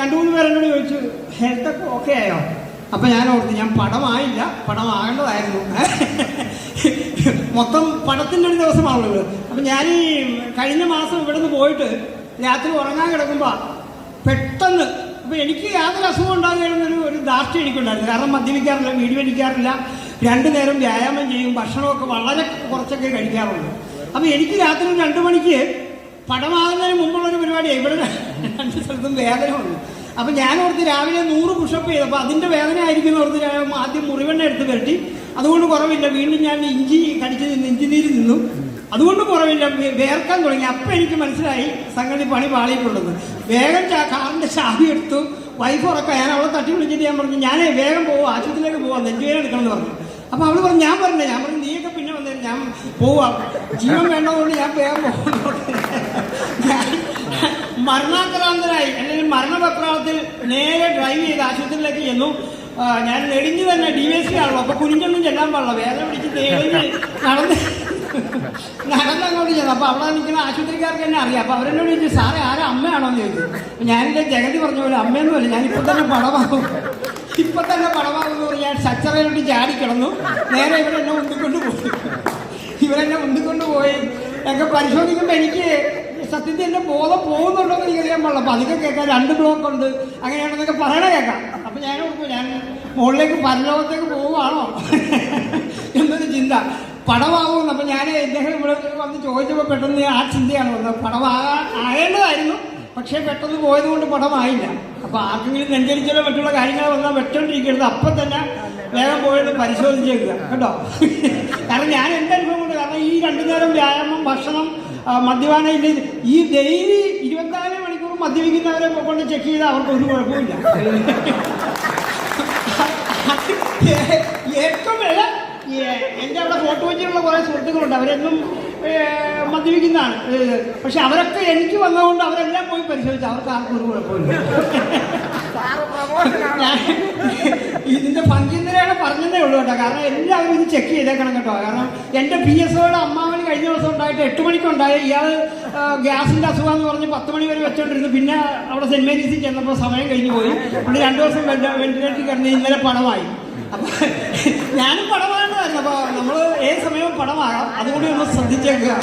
രണ്ടു മൂന്ന് പേരെന്നോട് ചോദിച്ചു ഹെൽത്തൊക്കെ ഓക്കെ ആയോ? അപ്പം ഞാൻ ഓർത്തു ഞാൻ പടമായില്ല പടമാകേണ്ടതായിരുന്നു മൊത്തം പടത്തിന്റെ ഒരു ദിവസമാണുള്ളത്. അപ്പം ഞാൻ ഈ കഴിഞ്ഞ മാസം ഇവിടുന്ന് പോയിട്ട് രാത്രി ഉറങ്ങാൻ കിടക്കുമ്പോൾ പെട്ടെന്ന് അപ്പോൾ എനിക്ക് യാതൊരു അസുഖം ഉണ്ടാകുന്നൊരു ഒരു ധാർഷ്ട്യം എനിക്കുണ്ടായിരുന്നു. കാരണം മദ്യപിക്കാറില്ല വീട് വലിക്കാറില്ല രണ്ടു നേരം വ്യായാമം ചെയ്യും ഭക്ഷണമൊക്കെ വളരെ കുറച്ചൊക്കെ കഴിക്കാറുള്ളൂ. അപ്പോൾ എനിക്ക് രാത്രി രണ്ട് മണിക്ക് പടമാകുന്നതിന് മുമ്പുള്ളൊരു പരിപാടിയാണ് ഇവിടെ രണ്ട് സ്ഥലത്തും വേദന വന്നു അപ്പം ഞാൻ ഓർത്ത് രാവിലെ നൂറ് പുഷപ്പ് ചെയ്തപ്പോൾ അതിന്റെ വേദന ആയിരിക്കും ഓർത്ത് ആദ്യം മുറിവെണ്ണ എടുത്ത് വരട്ടി അതുകൊണ്ട് കുറവില്ല. വീണ്ടും ഞാൻ ഇഞ്ചി കടിച്ച് നിന്ന് ഇഞ്ചി നീര് നിന്നു അതുകൊണ്ട് കുറവില്ല. വേർക്കാൻ തുടങ്ങി. അപ്പം എനിക്ക് മനസ്സിലായി സംഗതി പണി പാളിയിട്ടുള്ളത്. വേഗം കാറിന്റെ ചാവി എടുത്തു. വൈഫ് ഉറക്കം. ഞാൻ അവളെ തട്ടി വിളിച്ചിട്ട് ഞാൻ പറഞ്ഞു ഞാനേ വേഗം പോകും ആശുപത്രിയിലേക്ക് പോവാം. നെഞ്ചുവേദന എടുക്കണം എന്ന് പറഞ്ഞു. അപ്പോൾ അവൾ പറഞ്ഞു ഞാൻ പറഞ്ഞു ഞാൻ പറഞ്ഞു നീയൊക്കെ പിന്നെ ഞാൻ ജീവൻ വേണ്ടതുകൊണ്ട് ഞാൻ വേഗം പോകുന്നുണ്ട്. ഞാൻ മരണാക്രാന്തരായി അല്ലെങ്കിൽ മരണപത്രാളത്തിൽ നേരെ ഡ്രൈവ് ചെയ്ത് ആശുപത്രിയിലേക്ക് ചെന്നു. ഞാൻ നെടിഞ്ഞു തന്നെ ഡി എസ് സി ആണല്ലോ. അപ്പൊ കുനിഞ്ഞൊന്നും ചെല്ലാൻ പാടില്ല. വേദന പിടിച്ച് തേടി നടന്ന് നടന്നങ്ങോട്ട് ചെന്നു. അപ്പൊ അവിടെ നിൽക്കുന്ന ആശുപത്രിക്കാർക്ക് തന്നെ അറിയാം. അപ്പൊ അവരെന്നോട് ചോദിച്ചു സാറേ ആരെ? അമ്മയാണോ എന്ന് ചോദിച്ചു ഞാനിന്റെ ജഗതി പറഞ്ഞ പോലെ അമ്മയൊന്നുമല്ല ഞാൻ ഇപ്പൊ തന്നെ പടമാകും ഇപ്പൊ തന്നെ പടമാകും എന്ന് ഞാൻ സച്ചറയിലോട്ട് ചാടി കിടന്നു. നേരെ ഇവരെന്നെ ഉണ്ടിക്കൊണ്ട് പോയി. ഇവരെന്നെ മുന്നിൽ പോയി. ഒക്കെ പരിശോധിക്കുമ്പോൾ എനിക്ക് സത്യത്തിൽ എന്റെ ബോധം പോകുന്നുണ്ടോ എന്ന് എനിക്കറിയാൻ പാടില്ല. അപ്പൊ അതൊക്കെ കേൾക്കാം രണ്ട് ബ്ലോക്ക് ഉണ്ട്. അങ്ങനെയാണെന്നൊക്കെ പറയണ കേൾക്കാം. അപ്പൊ ഞാൻ ഞാൻ മുകളിലേക്ക് പരലോകത്തേക്ക് പോവുകയാണോ? എന്നൊരു ചിന്ത. പടമാകുമെന്ന് അപ്പൊ ഞാൻ ഇദ്ദേഹം ഇവിടെ വന്ന് ചോദിച്ചപ്പോൾ പെട്ടെന്ന് ആ ചിന്തയാണ് വന്നത്. പടമാകാൻ ആകേണ്ടതായിരുന്നു പക്ഷേ പെട്ടെന്ന് പോയത് കൊണ്ട് പടമായില്ല. അപ്പൊ ആർക്കെങ്കിലും നെഞ്ചരിച്ചാലോ മറ്റുള്ള കാര്യങ്ങൾ വന്നാൽ വെച്ചോണ്ടിരിക്കരുത്. അപ്പം തന്നെ വേഗം പോയത് പരിശോധിച്ചേക്കുക കേട്ടോ? കാരണം ഞാൻ എന്റെ അനുഭവം കൊണ്ട് കാരണം ഈ രണ്ടു നേരം വ്യായാമം ഭക്ഷണം മദ്യപാനം ഇല്ല. ഈ ഡെയിലി ഇരുപത്തിനാല് മണിക്കൂർ മദ്യപിക്കുന്നവരെ കൊണ്ട് ചെക്ക് ചെയ്താൽ അവർക്ക് ഒരു കുഴപ്പമില്ല ഏറ്റവും വില എന്റെ അവിടെ ഫോട്ടോ വെച്ചിട്ടുള്ള കുറേ സുഹൃത്തുക്കളുണ്ട്. അവരെന്നും മദ്യപിക്കുന്നതാണ്. പക്ഷെ അവരൊക്കെ എനിക്ക് വന്നതുകൊണ്ട് അവരെല്ലാം പോയി പരിശോധിച്ചു. അവർക്ക് ആർക്കും ഒരു കുഴപ്പമില്ല ഇതിന്റെ പങ്കിന്നരെയാണ് പറഞ്ഞതേ ഉള്ളൂ കേട്ടോ. കാരണം എല്ലാവരും ഇത് ചെക്ക് ചെയ്തേക്കണം കേട്ടോ. കാരണം എന്റെ പി എസ് ഒയുടെ അമ്മാവന് കഴിഞ്ഞ ദിവസം ഉണ്ടായിട്ട് എട്ട് മണിക്കുണ്ടായ ഇയാൾ ഗ്യാസിന്റെ അസുഖം എന്ന് പറഞ്ഞ് പത്ത് മണി വരെ വെച്ചോണ്ടിരുന്നു. പിന്നെ അവിടെ സെന്റ് മേരീസിൽ ചെന്നപ്പോൾ സമയം കഴിഞ്ഞു പോയി. അവിടെ രണ്ടു ദിവസം വെന്റിലേറ്ററിൽ കിടന്ന് ഇന്നലെ പണമായി അപ്പൊ ഞാനും പടമാകേണ്ടതായിരുന്നു. അപ്പൊ നമ്മൾ ഏത് സമയവും പണമാകാം അതുകൂടി ഒന്ന് ശ്രദ്ധിച്ചേക്കുക.